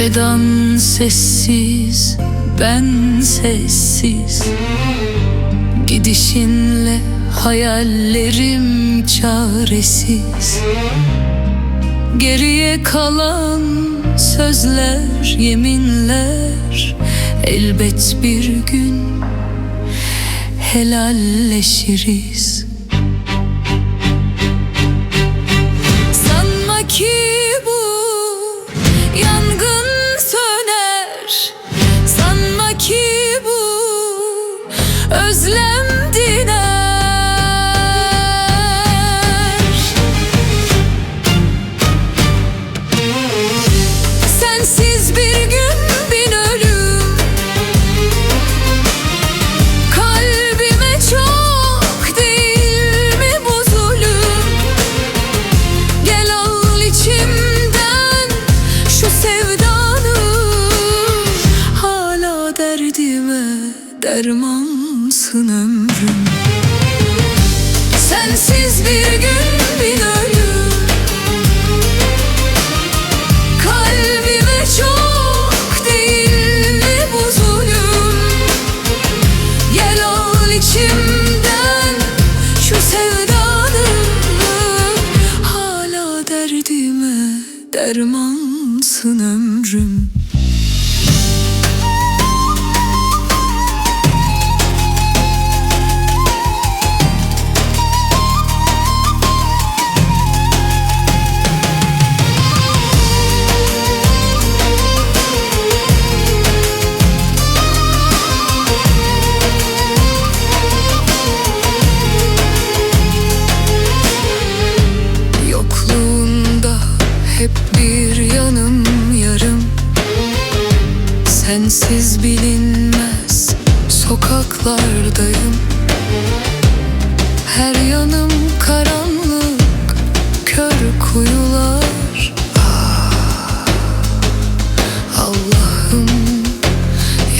Vedan sessiz, ben sessiz? Gidişinle hayallerim çaresiz. Geriye kalan sözler, yeminler Elbet bir gün helalleşiriz özlem diner Sensiz bir gün bin ölüm. Kalbime çok değil mi bu Gel al içimden şu sevdanı. Hala derdime dermansın ömrüm. Sensiz bir gün bin ölüm. Kalbime çok değil mi bu zulüm? Gel al içimden şu sevdanı Hala derdime dermansın ömrüm Sensiz bilinmez sokaklardayım. Her yanım karanlık kör kuyular. Ah, Allah'ım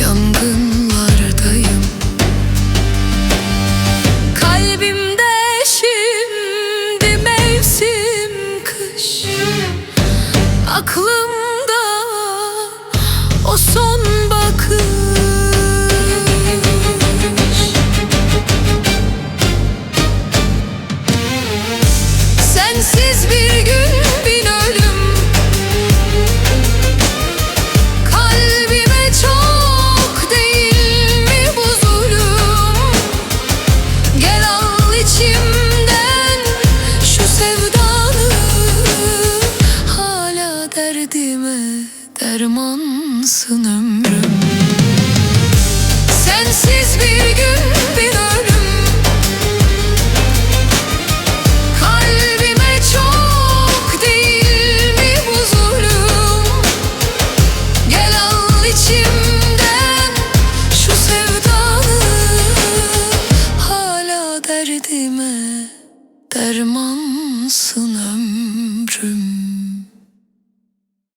yangınlardayım. Kalbimde şimdi mevsim kış. Aklımda o son bakış. Sensiz bir gün bin ölüm. Kalbime çok değil mi bu zulüm? Gel al içimden şu sevdanı. Hala derdime dermansın ömrüm. Sensiz bir gün bir ölüm. Kalbime çok değil mi bu zulüm? Gel al içimden şu sevdanı Hala derdime derman